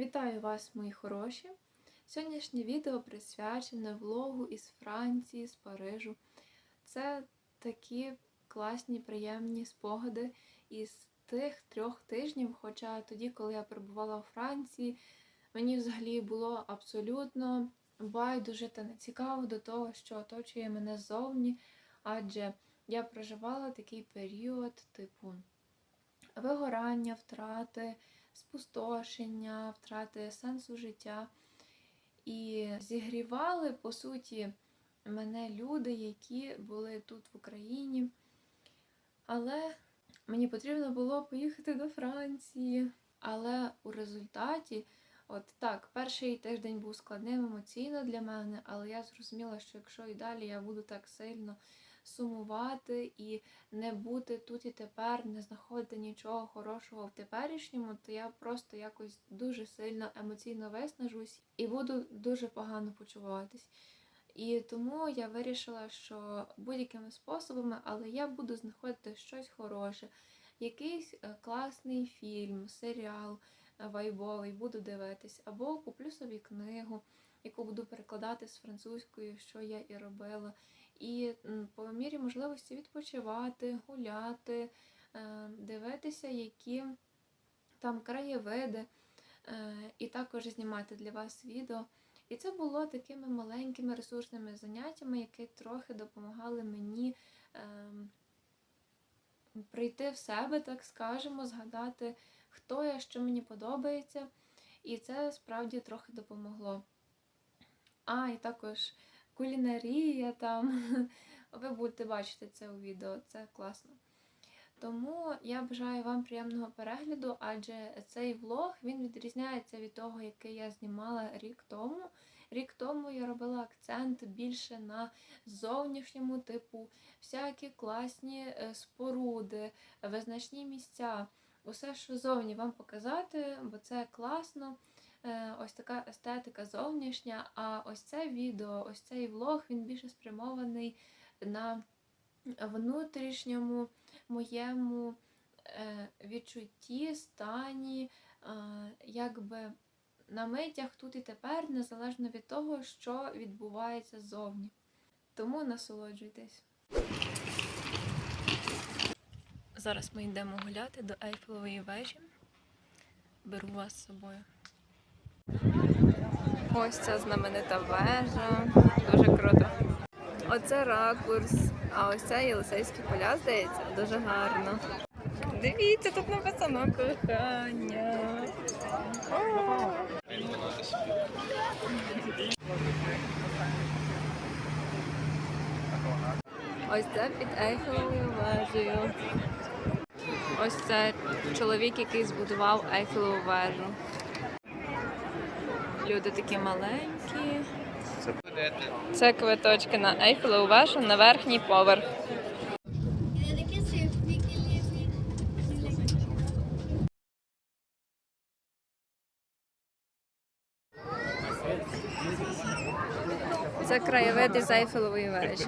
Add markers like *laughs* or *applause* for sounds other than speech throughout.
Вітаю вас, мої хороші! Сьогоднішнє відео присвячене влогу із Франції, з Парижу. Це такі класні, приємні спогади із тих трьох тижнів. Хоча тоді, коли я перебувала у Франції, мені взагалі було абсолютно байдуже та нецікаво до того, що оточує мене ззовні, адже я проживала такий період, типу, вигорання, втрати спустошення, втрати сенсу життя. І зігрівали, по суті, мене люди, які були тут в Україні. Але мені потрібно було поїхати до Франції. Але у результаті, от так, перший тиждень був складним емоційно для мене, але я зрозуміла, що якщо і далі я буду так сильно сумувати і не бути тут і тепер, не знаходити нічого хорошого в теперішньому, то я просто якось дуже сильно емоційно виснажусь і буду дуже погано почуватись. І тому я вирішила, що будь-якими способами, але я буду знаходити щось хороше, якийсь е, класний фільм, серіал е, вайбовий, буду дивитись, або куплю собі книгу, яку буду перекладати з французькою, що я і робила і по мірі можливості відпочивати, гуляти, е, дивитися, які там краєвиди, е, і також знімати для вас відео. І це було такими маленькими ресурсними заняттями, які трохи допомагали мені ем, прийти в себе, так скажемо, згадати, хто я, що мені подобається. І це справді трохи допомогло. А, і також кулінарія там. *laughs* Ви будете бачити це у відео, це класно. Тому я бажаю вам приємного перегляду, адже цей влог він відрізняється від того, який я знімала рік тому. Рік тому я робила акцент більше на зовнішньому типу, всякі класні е, споруди, визначні місця. Усе, що зовні вам показати, бо це класно. Е, ось така естетика зовнішня. А ось це відео, ось цей влог, він більше спрямований на внутрішньому моєму е, відчутті, стані, е, якби на митях тут і тепер, незалежно від того, що відбувається ззовні. Тому насолоджуйтесь. Зараз ми йдемо гуляти до Ейфелевої вежі. Беру вас з собою. Ось ця знаменита вежа. Дуже круто. Оце ракурс, а ось це Єлисейські поля, здається, дуже гарно. Дивіться, тут написано кохання. Ось це під Ейфелевою вежею. Ось це чоловік, який збудував Ейфелеву вежу. Люди такі маленькі. Це квиточки на Ейфелеву вежу на верхній поверх. Це краєвид із Ейфелевої вежі.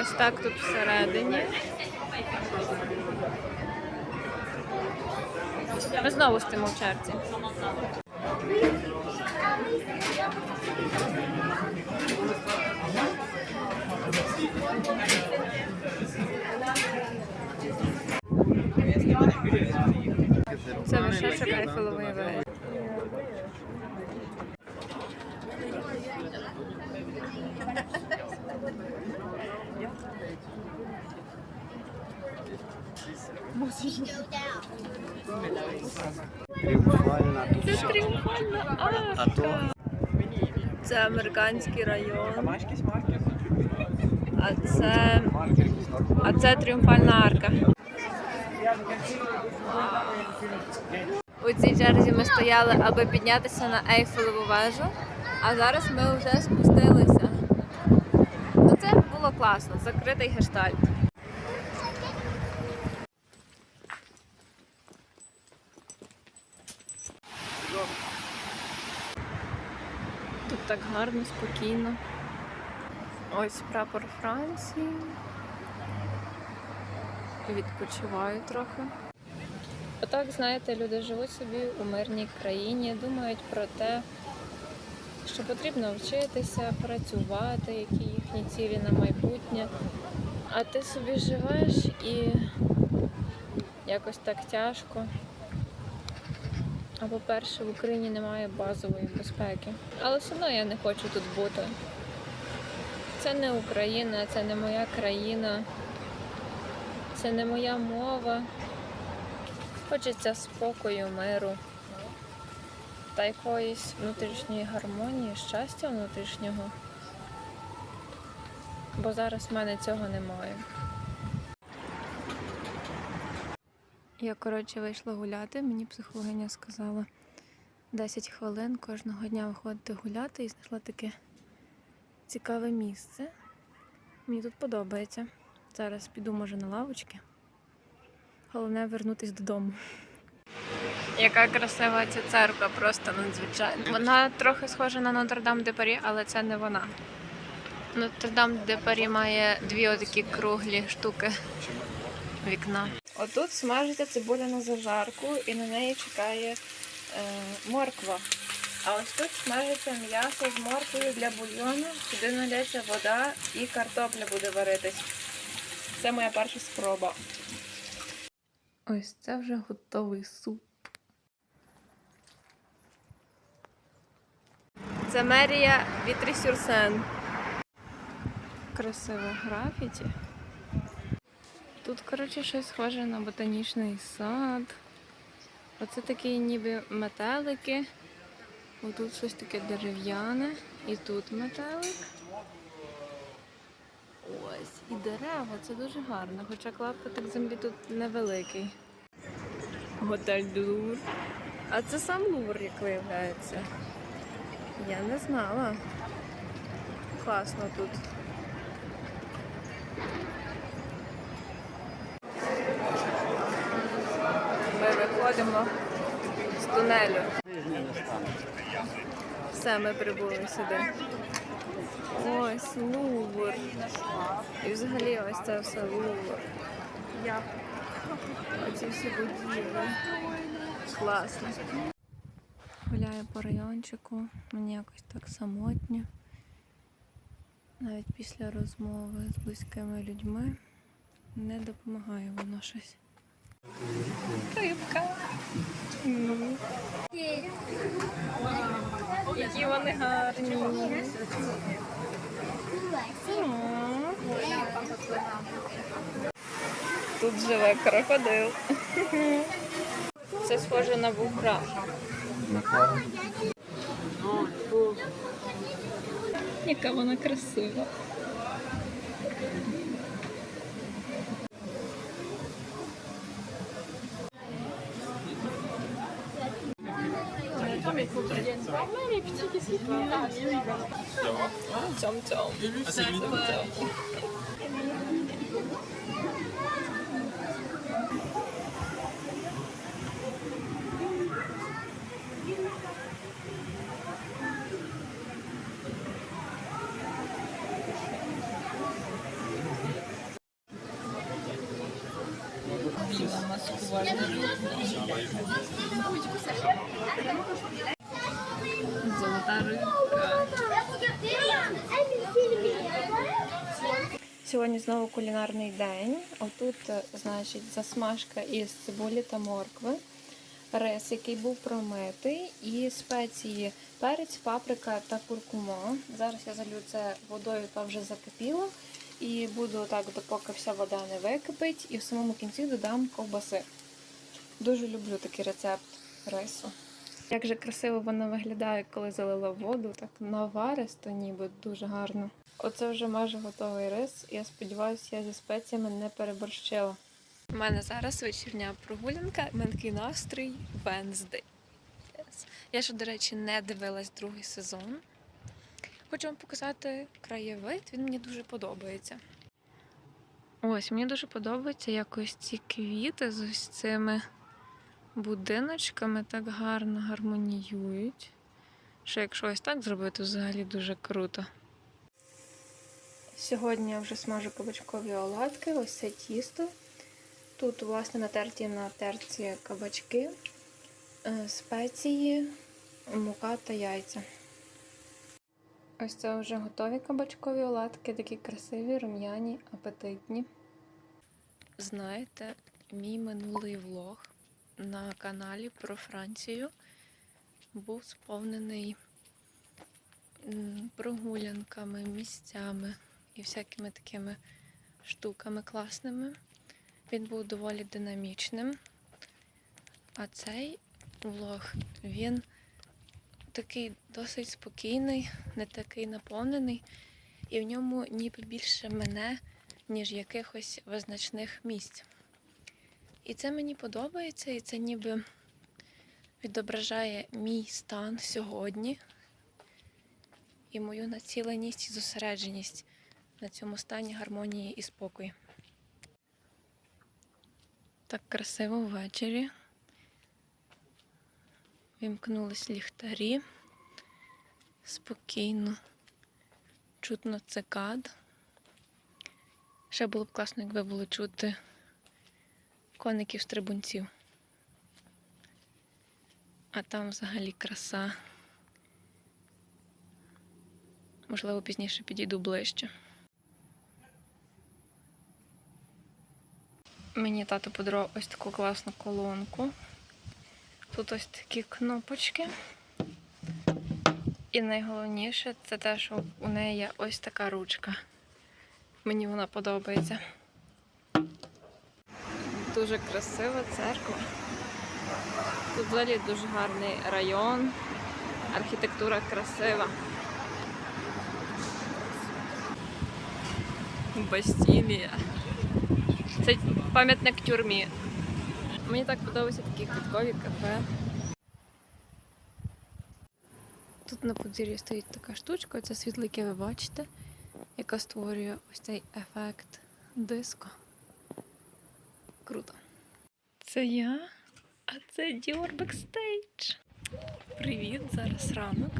Ось так тут всередині. Ми знову стоїмо в черзі. Це вершечок Ейфелевої вежі. Це тріумфальна арка. Це американський район. А це, а це тріумфальна арка. У цій черзі ми стояли, аби піднятися на Ейфелеву вежу, а зараз ми вже спустилися. Ну це було класно, закритий гештальт. Так гарно, спокійно. Ось прапор Франції. Відпочиваю трохи. Отак, знаєте, люди живуть собі у мирній країні, думають про те, що потрібно вчитися, працювати, які їхні цілі на майбутнє. А ти собі живеш і якось так тяжко. А по-перше, в Україні немає базової безпеки. Але все одно я не хочу тут бути. Це не Україна, це не моя країна, це не моя мова. Хочеться спокою, миру та якоїсь внутрішньої гармонії, щастя внутрішнього. Бо зараз в мене цього немає. Я, коротше, вийшла гуляти, мені психологиня сказала 10 хвилин кожного дня виходити гуляти і знайшла таке цікаве місце. Мені тут подобається. Зараз піду, може, на лавочки. Головне вернутись додому. Яка красива ця церква, просто надзвичайна. Вона трохи схожа на Нотр-Дам де Парі, але це не вона. Нотр-Дам де Парі має дві отакі круглі штуки вікна. Отут смажиться цибуля на зажарку і на неї чекає е, морква. А ось тут смажиться м'ясо з морквою для бульйону, сюди наляться вода і картопля буде варитись. Це моя перша спроба. Ось це вже готовий суп. Це мерія Вітрі-Сюрсен. Красиве графіті. Тут, коротше, щось схоже на ботанічний сад. Оце такі ніби метелики. Отут щось таке дерев'яне. І тут метелик. Ось. І дерева, це дуже гарно. Хоча клаптик землі тут невеликий. Готель Лур. А це сам Лувр, як виявляється. Я не знала. Класно тут. Ми виходимо з тунелю. Все, ми прибули сюди. Ось Лувр. І взагалі ось це все Лувр. Оці всі будівлі. Класно. Гуляю по райончику, мені якось так самотньо. Навіть після розмови з близькими людьми не допомагає воно щось. Які вони гарні. Тут живе крокодил. Це схоже на вугра. Яка вона красива. mais faut qu'ils viennent par les petits, qu'est-ce qu'ils font Ah, Tom Tom. Ah, c'est lui, Tom Сьогодні знову кулінарний день. Отут, е, значить, засмажка із цибулі та моркви, рис, який був промитий, і спеції перець, паприка та куркума. Зараз я залю це водою, яка вже закипіла, і буду так, допоки вся вода не википить, і в самому кінці додам ковбаси. Дуже люблю такий рецепт рису. Як же красиво воно виглядає, коли залила воду, так наваристо, ніби дуже гарно. Оце вже майже готовий рис. Я сподіваюся, я зі спеціями не переборщила. У мене зараз вечірня прогулянка, такий настрій Венздей. Yes. Я ще, до речі, не дивилась другий сезон. Хочу вам показати краєвид, він мені дуже подобається. Ось, мені дуже подобається якось ці квіти з ось цими будиночками так гарно гармоніюють. Що якщо ось так зробити, то взагалі дуже круто. Сьогодні я вже смажу кабачкові оладки, ось це тісто. Тут, власне, натерті на терці кабачки, е, спеції, мука та яйця. Ось це вже готові кабачкові оладки, такі красиві, рум'яні, апетитні. Знаєте, мій минулий влог на каналі про Францію був сповнений прогулянками, місцями і всякими такими штуками класними. Він був доволі динамічним. А цей влог, він такий досить спокійний, не такий наповнений, і в ньому ніби більше мене, ніж якихось визначних місць. І це мені подобається, і це ніби відображає мій стан сьогодні і мою націленість і зосередженість на цьому стані гармонії і спокою. Так красиво ввечері. Вімкнулись ліхтарі. Спокійно. Чутно цикад. Ще було б класно, якби було чути коників-стрибунців. А там взагалі краса. Можливо, пізніше підійду ближче. Мені тато подарував ось таку класну колонку. Тут ось такі кнопочки. І найголовніше це те, що у неї є ось така ручка. Мені вона подобається. Дуже красива церква. Тут взагалі дуже гарний район, архітектура красива. Бастілія. Це пам'ятник тюрмі. Мені так подобаються такі квіткові кафе. Тут на подвір'ї стоїть така штучка, це світло, яке ви бачите, яка створює ось цей ефект диско. Круто. Це я, а це Dior Backstage. Привіт, зараз ранок.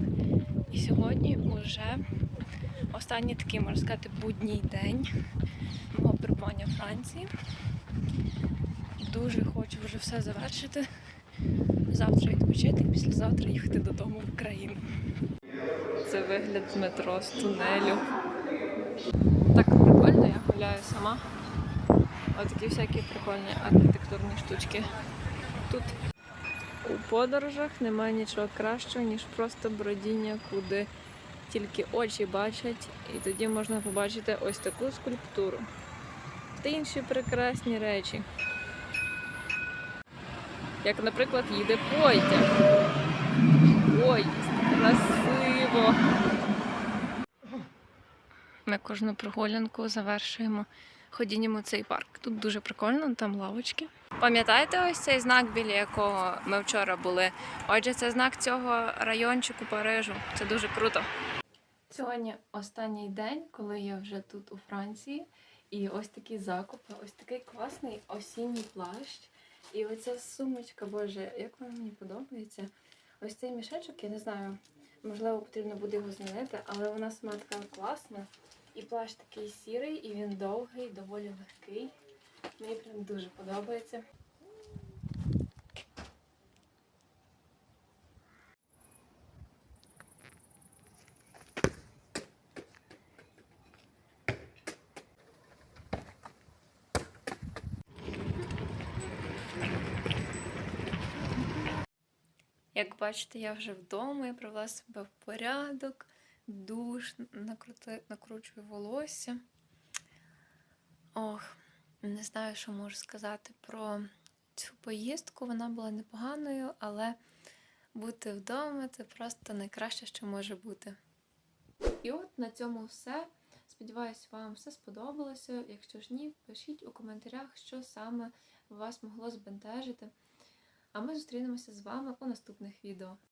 І сьогодні вже останній такий, можна сказати, будній день мого перебування в Франції. Дуже хочу вже все завершити. Завтра відпочити, післязавтра їхати додому в Україну. Це вигляд метро, з тунелю. Так прикольно, я гуляю сама. Ось такі всякі прикольні архітектурні штучки. Тут у подорожах немає нічого кращого, ніж просто бродіння, куди тільки очі бачать, і тоді можна побачити ось таку скульптуру та інші прекрасні речі. Як, наприклад, їде потяг. Ой, красиво. Ми кожну прогулянку завершуємо ходінням у цей парк. Тут дуже прикольно, там лавочки. Пам'ятаєте ось цей знак, біля якого ми вчора були? Отже, це знак цього райончику Парижу. Це дуже круто. Сьогодні останній день, коли я вже тут у Франції. І ось такі закупи, ось такий класний осінній плащ. І оця сумочка, боже, як вона мені подобається. Ось цей мішечок, я не знаю, можливо, потрібно буде його змінити, але вона сама така класна. І плащ такий сірий, і він довгий, доволі легкий. Мені прям дуже подобається. Як бачите, я вже вдома, я привела себе в порядок, душ, накрути, накручую волосся. Ох, не знаю, що можу сказати про цю поїздку. Вона була непоганою, але бути вдома це просто найкраще, що може бути. І от на цьому все. Сподіваюсь, вам все сподобалося. Якщо ж ні, пишіть у коментарях, що саме вас могло збентежити. А ми зустрінемося з вами у наступних відео.